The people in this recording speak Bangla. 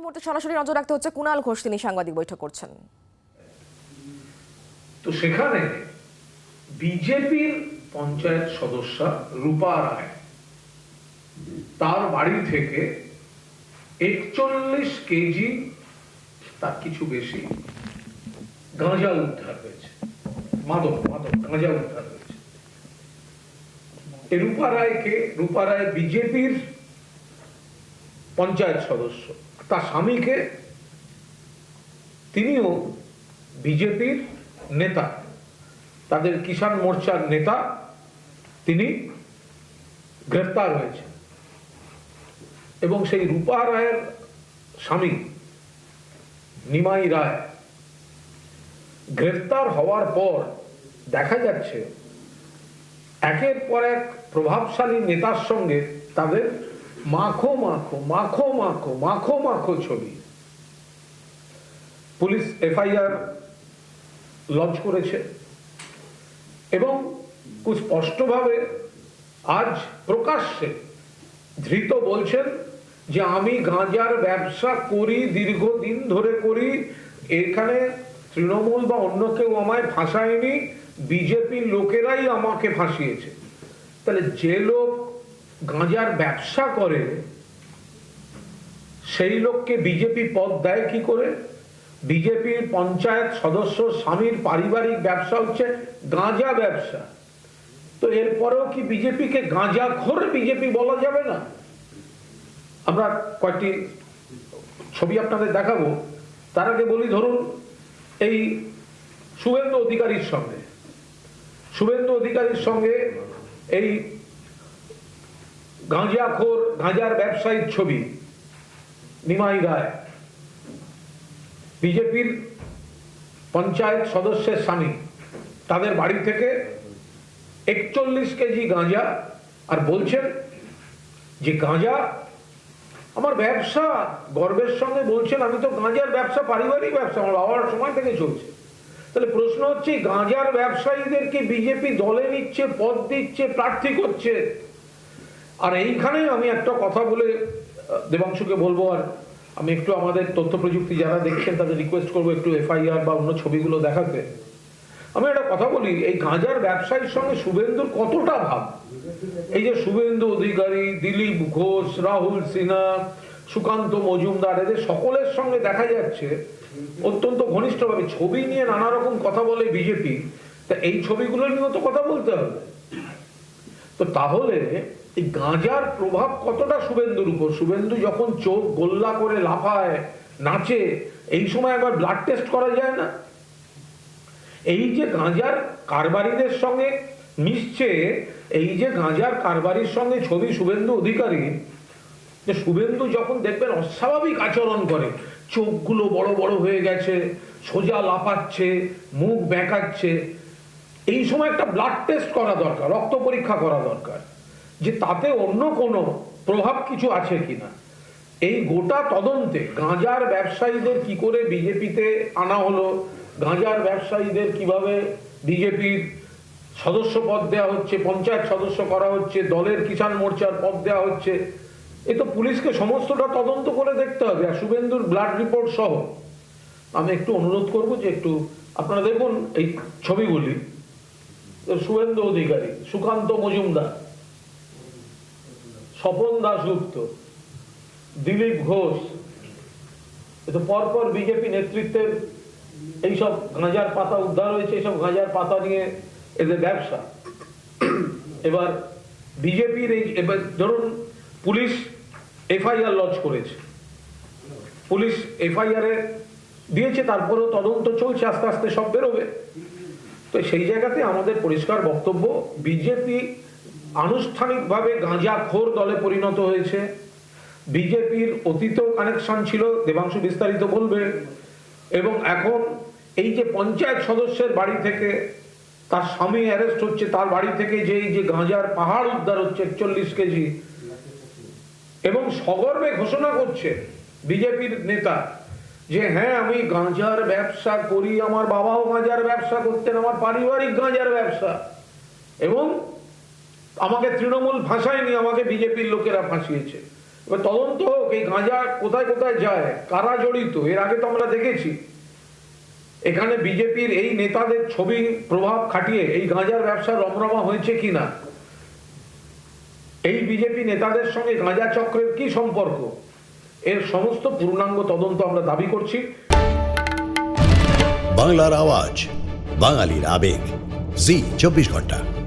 এই মুহূর্তে সরাসরি নজর রাখতে হচ্ছে কুণাল ঘোষ, তিনি সাংবাদিক বৈঠক করছেন। তো সেখানে বিজেপির পঞ্চায়েত সদস্য রূপা রায়, তার বাড়ি থেকে একচল্লিশ কেজি, তার কিছু বেশি, গাঁজা উদ্ধার হয়েছে। মাদক মাদক, গাঁজা উদ্ধার হয়েছে। রূপা রায়কে, রূপা রায় বিজেপির পঞ্চায়েত সদস্য তার স্বামীকে, তিনিও বিজেপির নেতা। তাদের কিষাণ মোর্চার নেতা তিনি গ্রেফতার হয়েছে এবং সেই রূপা রায়ের স্বামী নিমাই রায় গ্রেফতার হওয়ার পর দেখা যাচ্ছে, একের পর এক প্রভাবশালী নেতার সঙ্গে তাদের মাখো মাখো মাখো মাখো মাখো মাখো ছবি। পুলিশ, এফআইআর লঞ্চ করেছে। এবং খুব স্পষ্টভাবে আজ প্রকাশ্যে ধৃত বলছেন যে আমি গাঁজার ব্যবসা করি, দীর্ঘদিন ধরে করি। এখানে তৃণমূল বা অন্য কেউ আমায় ফাঁসায়নি, বিজেপির লোকেরাই আমাকে ফাঁসিয়েছে। তাহলে যে লোক গাঁজার ব্যবসা করে, সেই লোককে বিজেপি পদ দেয় কি করে? বিজেপির পঞ্চায়েত সদস্য স্বামীর পারিবারিক ব্যবসা হচ্ছে গাঁজা ব্যবসা। তো এরপরেও কি বিজেপিকে গাঁজা খোর বিজেপি বলা যাবে না? আমরা কয়েকটি ছবি আপনাদের দেখাবো। তার আগে বলি, ধরুন, এই শুভেন্দু অধিকারীর সঙ্গে। শুভেন্দু অধিকারীর সঙ্গে এই গাঁজাখোর, গাঁজার ব্যবসায়ীর ছবি, নিমাই রায়। বিজেপির পঞ্চায়েত সদস্যের স্বামী, তাদের বাড়ি থেকে একচল্লিশ কেজি গাঁজা, আর বলছেন যে গাঁজা আমার ব্যবসা, গর্বের সঙ্গে বলছেন, আমি তো গাঁজার ব্যবসা, পারিবারিক ব্যবসা, আমার বাবার সময় থেকে চলছে। তাহলে প্রশ্ন হচ্ছে গাঁজার ব্যবসায়ীদেরকে বিজেপি দলে নিচ্ছে, পদ দিচ্ছে, প্রার্থী করছে? আর এইখানে আমি একটা কথা বলে দেবাংশুকে বলব, আর আমি একটু আমাদের তথ্য প্রযুক্তি যারা দেখছেন তাদের রিকোয়েস্ট করব একটু এফআইআর বা অন্য ছবিগুলো দেখাতে। আমি একটা কথা বলি, এই গাঁজার ব্যবসায়ীর সঙ্গে শুভেন্দুর কতটা ভাব? এই যে শুভেন্দু অধিকারী, দিলীপ ঘোষ, রাহুল সিনহা, সুকান্ত মজুমদার, এদের সকলের সঙ্গে দেখা যাচ্ছে অত্যন্ত ঘনিষ্ঠভাবে। ছবি নিয়ে নানা রকম কথা বলে বিজেপি, তা এই ছবিগুলো নিয়েও তো কথা বলতে হবে। তো তাহলে এই গাঁজার প্রভাব কতটা শুভেন্দুর উপর? শুভেন্দু যখন চোখ গোল্লা করে লাফায়, নাচে, এই সময় একবার ব্লাড টেস্ট করা যায় না? এই যে গাঁজার কারবারিদের সঙ্গে মিশছে, এই যে গাঁজার কারবারির সঙ্গে ছবি শুভেন্দু অধিকারী, যে শুভেন্দু যখন দেখবেন অস্বাভাবিক আচরণ করে, চোখগুলো বড় বড় হয়ে গেছে, সোজা লাফাচ্ছে, মুখ বেঁকাচ্ছে, এই সময় একটা ব্লাড টেস্ট করা দরকার, রক্ত পরীক্ষা করা দরকার। যে তাতে অন্য কোনো প্রভাব কিছু আছে কিনা। এই গোটা তদন্তে গাঁজার ব্যবসায়ীদের কি করে বিজেপিতে আনা হলো, গাঁজার ব্যবসায়ীদের কীভাবে বিজেপির সদস্য পদ দেওয়া হচ্ছে, পঞ্চায়েত সদস্য করা হচ্ছে, দলের কিষাণ মোর্চার পদ দেওয়া হচ্ছে, এ তো পুলিশকে সমস্তটা তদন্ত করে দেখতে হবে। আর শুভেন্দুর ব্লাড রিপোর্ট সহ আমি একটু অনুরোধ করব যে একটু আপনারা দেখুন এই ছবিগুলি। শুভেন্দু অধিকারী, সুকান্ত মজুমদার স্বপন দাশগুপ্ত দিলীপ ঘোষ তো পরপর বিজেপি নেতৃত্বের এইসব গাঁজার পাতা উদ্ধার হয়েছে, এইসব গাঁজার পাতা নিয়ে এদের ব্যবসা। এবার বিজেপির এই, এবার ধরুন পুলিশ এফআইআর লঞ্চ করেছে। পুলিশ এফআইআর দিয়েছে, তারপরেও তদন্ত চলছে, আস্তে আস্তে সব বেরোবে। তো সেই জায়গাতে আমাদের পরিষ্কার বক্তব্য, বিজেপি আনুষ্ঠানিকভাবে গাঁজাখোর দলে পরিণত হয়েছে। বিজেপির অতীতেও কানেকশন ছিল, দেবাংশু বিস্তারিত বলবে। এবং এখন এই যে পঞ্চায়েত সদস্যের বাড়ি থেকে তার স্বামী অ্যারেস্ট হচ্ছে, তার বাড়ি থেকে যে এই যে গাঁজার পাহাড় উদ্ধার হচ্ছে, একচল্লিশ কেজি। এবং সগর্বে ঘোষণা করছে বিজেপির নেতা যে হ্যাঁ আমি গাঁজার ব্যবসা করি, আমার বাবাও গাঁজার ব্যবসা করতেন, আমার পারিবারিক গাঁজার ব্যবসা। এবং আমাকে তৃণমূল ফাঁসায়নি আমাকে বিজেপির লোকেরা ফাঁসিয়েছে। এবার তদন্ত হোক, এই গাঁজা কোথায় কোথায় যায়, কারা জড়িত, এর আগে তো আমরা দেখেছি। এখানে বিজেপির এই নেতাদের ছবি প্রভাব খাটিয়ে এই গাঁজার ব্যবসা রমরমা হয়েছে কিনা? এই বিজেপি নেতাদের সঙ্গে গাঁজা চক্রের কি সম্পর্ক? এর সমস্ত পূর্ণাঙ্গ তদন্ত আমরা দাবি করছি। বাংলার আওয়াজ, বাঙালির আবেগ। জি, চব্বিশ ঘণ্টা।